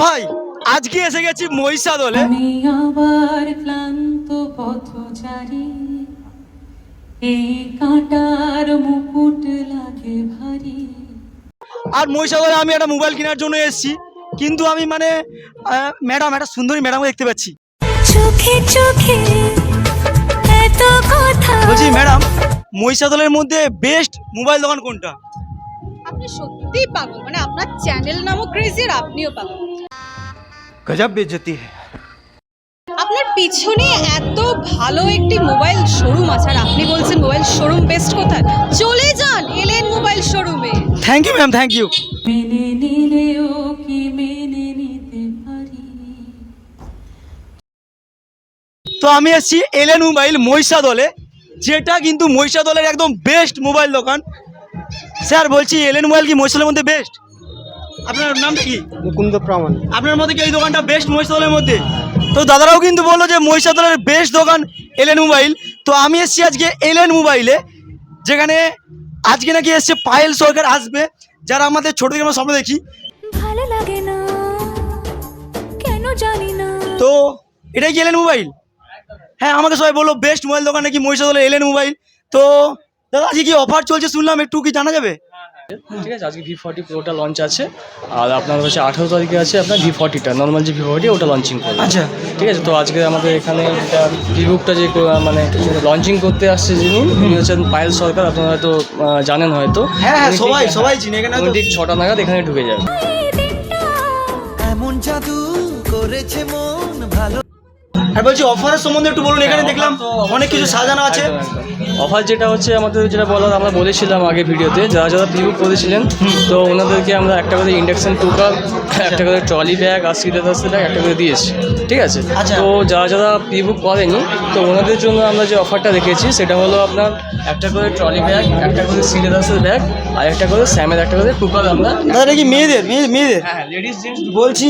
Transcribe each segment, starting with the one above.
ভাই আজকে এসে গেছি মহিষাদলে। আমি আবার ক্লান্ত পথচারী। এই কাঁটার মুকুট লাগে ভারী। আর মহিষাদলে আমি একটা মোবাইল কেনার জন্য এসেছি। কিন্তু আমি মানে ম্যাডাম একটা সুন্দরী ম্যাডামকে দেখতে পাচ্ছি। চোখে চোখে এত কথা। বলছি ম্যাডাম মহিষাদলের মধ্যে বেস্ট মোবাইল দোকান কোনটা? আপনি সত্যিই পাগল। মানে আপনার চ্যানেল নামও ক্রেজি আর আপনিও পাগল। গজব বেজতি আপনার পিছনে এত ভালো একটি মোবাইল শোরুম আছে আর আপনি বলছেন মোবাইল শোরুম বেস্ট কোথায়? চলে যান এলেন মোবাইল শোরুমে। Thank you ma'am thank you মেনে নিলেও কি মেনে নিতে পারি। তো আমি আছি এলেন মোবাইল মহিষা দলে যেটা কিন্তু মহিষা দলের একদম বেস্ট মোবাইল দোকান। স্যার বলছি এলেন মোবাইল কি মহিষালের মধ্যে বেস্ট আপনার নাম কি? মুকুন্দ প্রামান আপনার মধ্যে কি এই দোকানটা বেস্ট মহিষাদলের মধ্যে? তো দাদারাও কিন্তু বলল যে মহিষাদলের বেস্ট দোকান এলেন মোবাইল তো আমি এসছি আজকে এলেন মোবাইলে যেখানে আজকে নাকি এসছে পায়েল সরকার আসবে যারা আমাদের ছোট থেকে আমরা স্বপ্ন দেখি। ভালো লাগে না কেন জানি না। তো এটাই কি এলেন মোবাইল হ্যাঁ আমাকে সবাই বলল বেস্ট মোবাইল দোকান নাকি মহিষাদলের এলেন মোবাইল তো দাদা আজকে কি অফার চলছে শুনলাম একটু কি জানা যাবে? ঠিক আছে আজকে ভি ফর্টি প্রোটা লঞ্চ আছে। আর আপনার হচ্ছে আঠারো তারিখে আছে আপনার ভি ফর্টিটা নর্মাল যে ভি ফর্টি ওটা লঞ্চিং করবে। আচ্ছা। ঠিক আছে তো আজকে আমাদের এখানে যেটা ভিভুকটা যে মানে লঞ্চিং করতে আসছে যিনি উনি হচ্ছেন পায়েল সরকার আপনারা হয়তো জানেন হয়তো। হ্যাঁ, হ্যাঁ, সবাই- সবাই চিনে, এখানে ঠিক ছটা নাগাদ এখানে ঢুকে যাবে। এমন জাদু করেছে মন। আর বলছি অফারের সম্বন্ধে একটু বলুন এখানে দেখলাম অনেক কিছু সাজানো আছে। অফার যেটা হচ্ছে আমাদের যেটা বলার আমরা বলেছিলাম আগে ভিডিওতে যারা যারা প্রিবুক করেছিলেন তো ওনাদেরকে আমরা একটা করে ইন্ডাকশন কুকার একটা করে ট্রলি ব্যাগ আর সিটের ব্যাগ একটা করে দিয়েছি ঠিক আছে? আচ্ছা। তো যারা যারা প্রিবুক করেনি তো ওনাদের জন্য আমরা যে অফারটা রেখেছি সেটা হলো আপনার একটা করে ট্রলি ব্যাগ একটা করে সিটের ব্যাগ আর একটা করে স্যামের একটা করে কুকার আমরা দাদা কি মেয়েদের? মেয়ে- মেয়েদের? হ্যাঁ লেডিস জেন্টস বলছি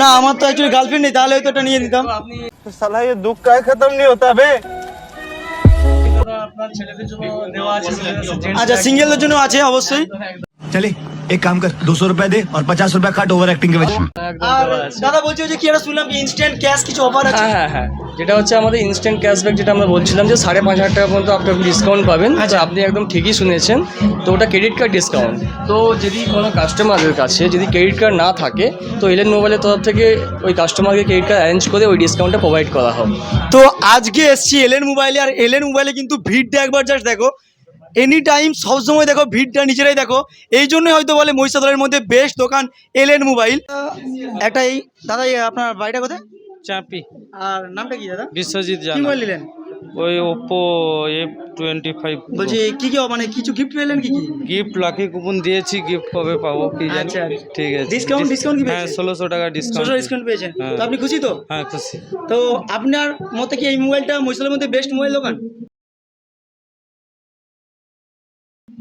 না আমার তো অ্যাকচুয়ালি গার্লফ্রেন্ড নেই তাহলে হয়তো এটা নিয়ে নিতাম আপনি साला ये दुख का खत्म नहीं होता बे আপনার ছেলেদের জন্য দেওয়া আছে আচ্ছা সিঙ্গেলদের জন্য আছে অবশ্যই চলে এক কাম কর দুশো রুপিয়া দে আর পঞ্চাশ রুপিয়া কাট ওভার অ্যাক্টিং কে আর দাদা বলছি যে কি আমরা শুনলাম ইনস্ট্যান্ট ক্যাশ কিছু অফার আছে হ্যাঁ হ্যাঁ হ্যাঁ যেটা হচ্ছে আমাদের ইনস্ট্যান্ট ক্যাশব্যাক যেটা আমরা বলছিলাম যে সাড়ে পাঁচ হাজার টাকা পর্যন্ত আপনি ডিসকাউন্ট পাবেন আচ্ছা আপনি একদম ঠিকই শুনেছেন। তো ওটা ক্রেডিট কার্ড ডিসকাউন্ট তো যদি কোনো কাস্টমারদের কাছে যদি ক্রেডিট কার্ড না থাকে তো এলেন মোবাইলের তরফ থেকে ওই কাস্টমারকে ক্রেডিট কার্ড অ্যারেঞ্জ করে ওই ডিসকাউন্টটা প্রোভাইড করা হবে তো আজকে এসছি এলেন মোবাইলে আর এলেন মোবাইলে কিন্তু ভিড়টা একবার জাস্ট দেখো। এনি টাইম সবসময় দেখো ভিড়টা নিজেরাই দেখো। এই জন্যই হয়তো বলে মহিষাদলের মধ্যে বেস্ট দোকান এলেন মোবাইল একটা এই দাদা আপনার বাড়িটা কোথায়? চাপি। আর নামটা কি দাদা? বিশ্বজিৎ জানা মোবাইল নিলেন? ওই ওপো এফ টোয়েন্টি ফাইভ বলছি কি কি মানে কিছু গিফট পেলেন কি কি? গিফট লাকি কুপন দিয়েছি গিফট কবে পাবো কি জানি। আচ্ছা। ঠিক আছে। ডিসকাউন্ট ডিসকাউন্ট কি হ্যাঁ? ষোলোশো টাকা ডিসকাউন্ট ডিসকাউন্ট পেয়েছেন। হ্যাঁ। তো আপনি খুশি তো? হ্যাঁ খুশি। তো আপনার মতে কি এই মোবাইলটা মহিষাদলের মধ্যে বেস্ট মোবাইল দোকান?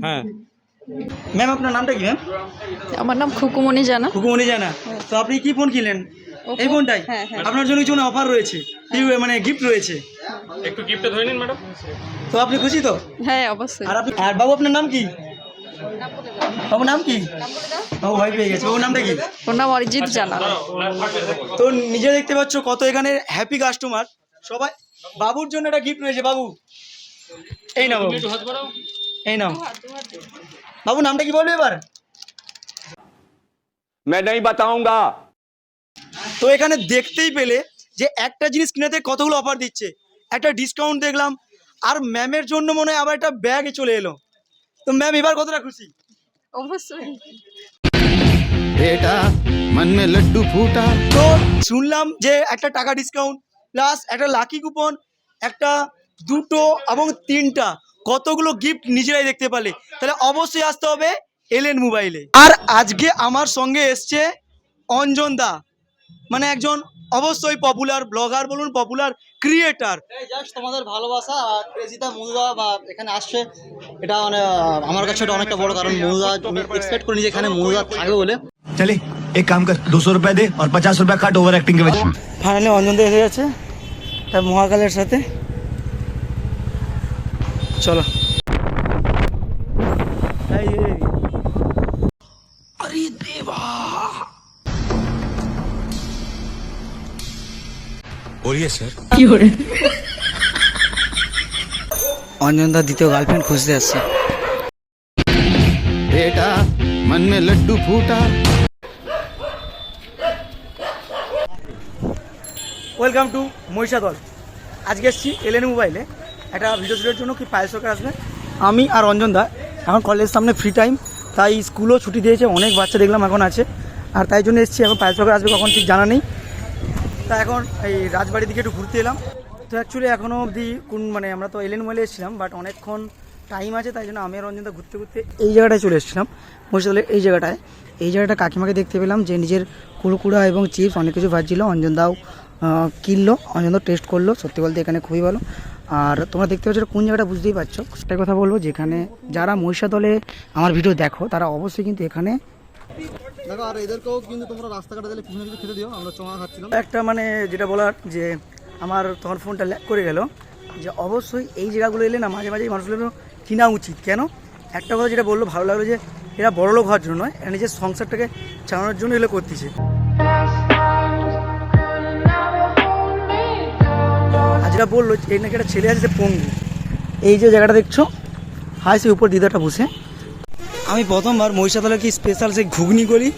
হ্যাঁ। ম্যাম আপনার নামটা কি ম্যাম আমার নাম খুকুমনি জানা। হুকুমনি জানা। তো আপনি কি ফোন কিনলেন? এই ফোনটাই হ্যাঁ, হ্যাঁ। আপনার জন্য কিছু অফার রয়েছে। মানে গিফট রয়েছে? একটু গিফটটা ধরে নিন ম্যাডাম তো আপনি খুশি তো? হ্যাঁ অবশ্যই। আর আপনি আর বাবু আপনার নাম কি? বাবু নাম কি? বাবু ভয় পেয়ে গেছে। বাবু নামটা কি? ওর নাম অরিজিৎ জানা। তো নিজে দেখতে পাচ্ছ কত এখানে হ্যাপি কাস্টমার সবাই বাবুর জন্য একটা গিফট রয়েছে বাবু। এই নাও বাবু। এই নাও বাবু নামটা কি বলবে এবার मैं नहीं बताऊंगा তো এখানে দেখতেই পেলে যে একটা জিনিস কিনেতে কতগুলো অফার দিচ্ছে একটা ডিসকাউন্ট দেখলাম আর ম্যামের জন্য মনে হয় আবার একটা ব্যাগ চলে এলো তো ম্যাম এবার কতটা খুশি অবশ্যই बेटा मन में लड्डू फूटा তো শুনলাম যে একটা টাকা ডিসকাউন্ট প্লাস একটা লাকি কুপন একটা দুটো এবং তিনটা কতগুলো গিফট নিজেরাই দেখতে পারলে। তাহলে অবশ্যই আসতে হবে এলেন মোবাইলে আর আজকে আমার সঙ্গে এসছে অঞ্জন দা। মানে একজন অবশ্যই পপুলার ব্লগার বলুন পপুলার ক্রিয়েটার তোমাদের ভালোবাসা আর ক্রেজিতা মধুদা বা এখানে আসছে এটা মানে আমার কাছে এটা অনেকটা বড় কারণ। মধুদা এক্সপেক্ট করিনি যে এখানে মধুদা থাকবে বলে। চলে এক কাম কর দুশো রুপিয়া দে আর পঞ্চাশ রুপিয়া cut over acting finally Anjan da এসে গেছে তার মহাকালের সাথে। চলো। আরে দেবা। বলিয়ে স্যার। কি অঞ্জনদা দ্বিতীয় গার্লফ্রেন্ড খুঁজতে আসছে। বেটা মন মে লড্ডু ফুটা। ওয়েলকাম টু মহিষা দল আজকে এসছি এলেন মোবাইলে। একটা ভিডিও শুটের জন্য কি পায়েল সরকার আসবে? আমি আর অঞ্জন দা এখন কলেজের সামনে ফ্রি টাইম তাই স্কুলও ছুটি দিয়েছে অনেক বাচ্চা দেখলাম এখন আছে। আর তাই জন্য এসেছি এখন পায়েল সরকার আসবে কখন ঠিক জানা নেই। তা এখন এই রাজবাড়ির দিকে একটু ঘুরতে এলাম। তো অ্যাকচুয়ালি এখনও অবধি কোন মানে আমরা তো এলেন মোবাইলে এসেছিলাম বাট অনেকক্ষণ টাইম আছে তাই জন্য আমি আর রঞ্জনদা ঘুরতে ঘুরতে এই জায়গাটায় চলে এসেছিলাম। মহিষাদলের এই জায়গাটায় এই জায়গাটা কাকিমাকে দেখতে পেলাম যে নিজের কুড়কুড়া এবং চিপস অনেক কিছু ভাজছিল অঞ্জনদাও আহ, কিনলো অঞ্জনদাও টেস্ট করল সত্যি বলতে এখানে খুবই ভালো। আর তোমরা দেখতে পাচ্ছ কোন জায়গাটা বুঝতেই পারছ। সেটাই কথা বলব যেখানে যারা মহিষাদলে আমার ভিডিও দেখো তারা অবশ্যই কিন্তু এখানে দেখো আর এদেরকেও কিন্তু তোমরা রাস্তাঘাটে দিলে কিছু না কিছু খেতে দিও আমরা চমা খাচ্ছিলাম। একটা মানে যেটা বলার যে আমার তোমার ফোনটা ল্যাক করে গেল যে অবশ্যই এই জায়গাগুলো এলে না মাঝে মাঝে মানুষগুলো কিনা উচিত। কেন? একটা কথা যেটা বলল ভালো লাগল যে এরা বড়লোক হওয়ার জন্য নয় এরা নিজের সংসারটাকে চালানোর জন্য এগুলো করতেছে। যেটা বলল এই নাকি একটা ছেলে আছে যে পঙ্গু। এই যে জায়গাটা দেখছ হাই সে উপর দিদাটা বসে। আমি প্রথমবার মহিষাদলের কি স্পেশাল সেই ঘুগনি গলি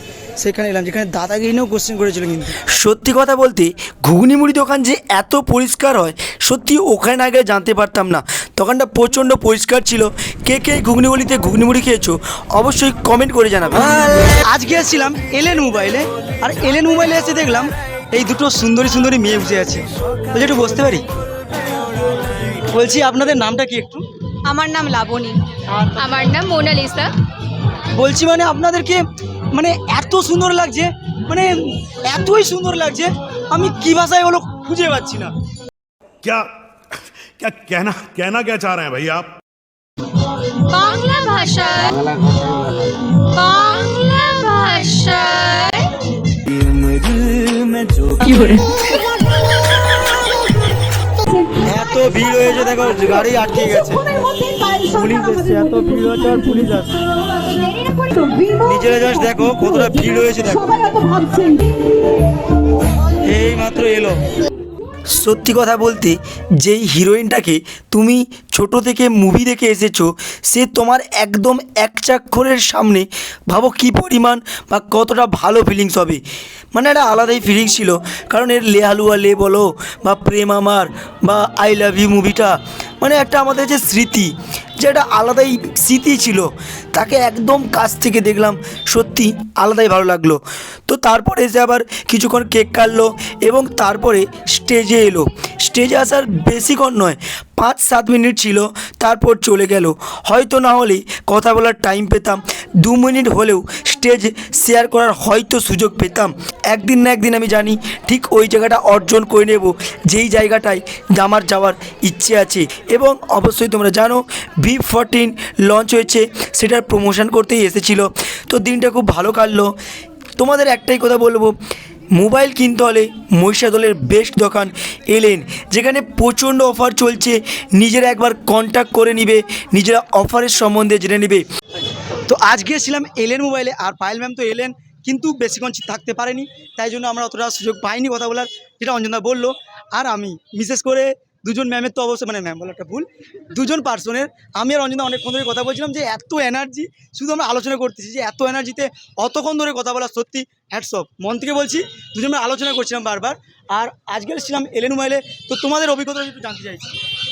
সেখানে এলাম যেখানে দাদাগিরিনেও কোশ্চেন করেছিল কিন্তু। সত্যি কথা বলতে ঘুগনি মুড়ি দোকান যে এত পরিষ্কার হয় সত্যি ওখানে না গেলে জানতে পারতাম না। দোকানটা প্রচণ্ড পরিষ্কার ছিল। কে কে এই ঘুগনি মুড়ি খেয়েছো অবশ্যই কমেন্ট করে জানাবে। আজকে এসেছিলাম এলেন মোবাইলে আর এলেন মোবাইলে এসে দেখলাম এই দুটো সুন্দরী সুন্দরী মেয়ে বসে আছে। বলছি একটু বসতে পারি? বলছি আপনাদের নামটা কি একটু আমার নাম লাবণী আমার নাম মোনালিসা বলছি মানে আপনাদেরকে মানে এত সুন্দর লাগছে মানে এতই সুন্দর লাগছে আমি কি ভাষায় হলো খুঁজে পাচ্ছি না क्या क्या कहना कहना क्या चाह रहे हैं भाई आप বাংলা ভাষায় বাংলা ভাষায় এত হয়েছে দেখো, গাড়ি আটকে গেছে। নিজেরা জাস্ট দেখো, কতটা ভিড় হয়েছে দেখো। এই মাত্র এলো। সত্যি কথা বলতে, যেই হিরোইনটাকে তুমি ছোট থেকে মুভি দেখে এসেছ, সে তোমার একদম এক চাক্ষরের সামনে। ভাবো কী পরিমাণ বা কতটা ভালো ফিলিংস হবে। মানে একটা আলাদাই ফিলিংস ছিল, কারণ এর লে হালুয়া লে বলো বা প্রেম আমার বা আই লাভ ইউ মুভিটা মানে একটা আমাদের যে স্মৃতি, যে একটা আলাদাই স্মৃতি ছিল, তাকে একদম কাছ থেকে দেখলাম, সত্যি আলাদাই ভালো লাগল। তো তারপরে এসে আবার কিছুক্ষণ কেক কাটলো এবং তারপরে স্টেজে এলো। স্টেজে আসার বেশিক্ষণ নয়, পাঁচ সাত মিনিট ছিল, তারপর চলে গেল। হয়তো না হলে কথা বলার টাইম পেতাম। দু মিনিট হলেও স্টেজ শেয়ার করার হয়তো সুযোগ পেতাম। একদিন না একদিন আমি জানি ঠিক ওই জায়গাটা অর্জন করে নেব, যেই জায়গাটায় আমার যাওয়ার ইচ্ছে আছে। এবং অবশ্যই তোমরা জানো ভি ফোরটিন লঞ্চ হয়েছে, সেটার প্রমোশন করতেই এসেছিল। তো দিনটা খুব ভালো কাটলো। তোমাদের একটাই কথা বলব, মোবাইল কিনতে হলে মহিষাদলের বেস্ট দোকান এলেন। যেখানে প্রচণ্ড অফার চলছে, নিজেরা একবার কন্ট্যাক্ট করে নিবে, নিজেরা অফারের সম্বন্ধে জেনে নেবে। তো আজ গিয়েছিলাম এলেন মোবাইলে আর পায়েল ম্যাম তো এলেন কিন্তু বেশিক্ষণ থাকতে পারেনি। তাই জন্য আমরা অতটা সুযোগ পাইনি কথা বলার, যেটা অঞ্জনা বলল। আর আমি, বিশেষ করে দুজন ম্যামের তো অবশ্যই মানে ম্যাম বলো একটা ভুল, দুজন পার্সনের আমি আর অঞ্জনা অনেকক্ষণ ধরে কথা বলছিলাম যে এত এনার্জি শুধু আমরা আলোচনা করতেছি যে এত এনার্জিতে অতক্ষণ ধরে কথা বলা সত্যি হ্যাটসঅপ মন থেকে বলছি দুজন আমরা আলোচনা করছিলাম বারবার। আর আজকে ছিলাম এলেন মোবাইলে। তো তোমাদের অভিজ্ঞতা একটু জানতে চাইছি।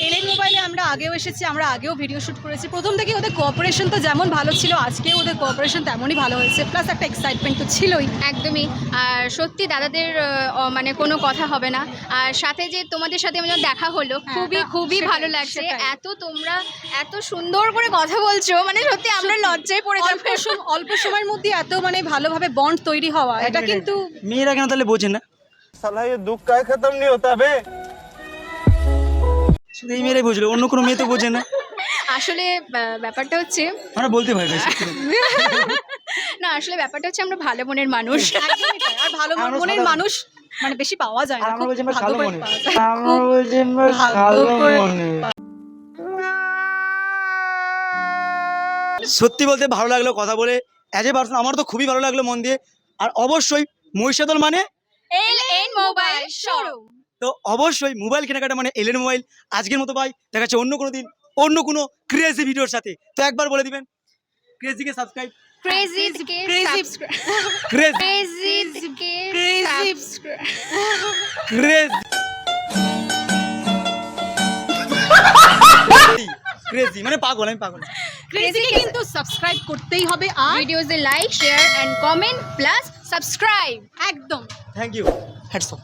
এলেন মোবাইলে আমরা আগেও এসেছি আমরা আগেও ভিডিও শ্যুট করেছি। প্রথম থেকে ওদের কোঅপারেশন তো যেমন ভালো ছিল আজকেও ওদের কোঅপারেশন তেমনই ভালো হয়েছে। প্লাস একটা এক্সাইটমেন্ট তো ছিলই। একদমই। আর সত্যি দাদাদের আহ, মানে কোনো কথা হবে না। আর সাথে যে তোমাদের সাথে আমার দেখা হলো খুবই খুবই ভালো লাগছে। এত তোমরা এত সুন্দর করে কথা বলছো মানে সত্যি আমরা লজ্জায় পড়ে অল্প অল্প সময়ের মধ্যে এত মানে ভালোভাবে বন্ড তৈরি হওয়া এটা কিন্তু মেয়েরা কেন তাহলে বোঝে না? দুঃখ কায় খতম নি শুধু এই মেয়েরাই বুঝলো অন্য কোনো মেয়ে তো বোঝে না। আসলে ব্যাপারটা হচ্ছে আমরা বলতে ভয় পাই না আসলে ব্যাপারটা হচ্ছে আমরা ভালো মনের মানুষ। আর ভালো মনের মানুষ মানে বেশি পাওয়া যায় না আমরা ভালো মনের। আমরা বলছি ভালো মনের। সত্যি বলতে ভালো লাগল কথা বলে। অ্যাজ এ পার্সন আমার তো খুবই ভালো লাগল মন দিয়ে। আর অবশ্যই মহিষাদল মানে মোবাইল শোরুম। তো অবশ্যই মোবাইল কেনাকাটা মানে এলেন মোবাইল। আজকের মতো ভাই দেখা যাচ্ছে অন্য কোনো দিন অন্য কোনো ক্রেজি ভিডিওর সাথে। তো একবার বলে দিবেন ক্রেজিকে subscribe crazy. Crazy crazy crazy মানে পাগল আমি পাগল। ক্রেজিকে কিন্তু সাবস্ক্রাইব করতেই হবে আর ভিডিওসে like share and comment plus subscribe একদম। Thank you hats off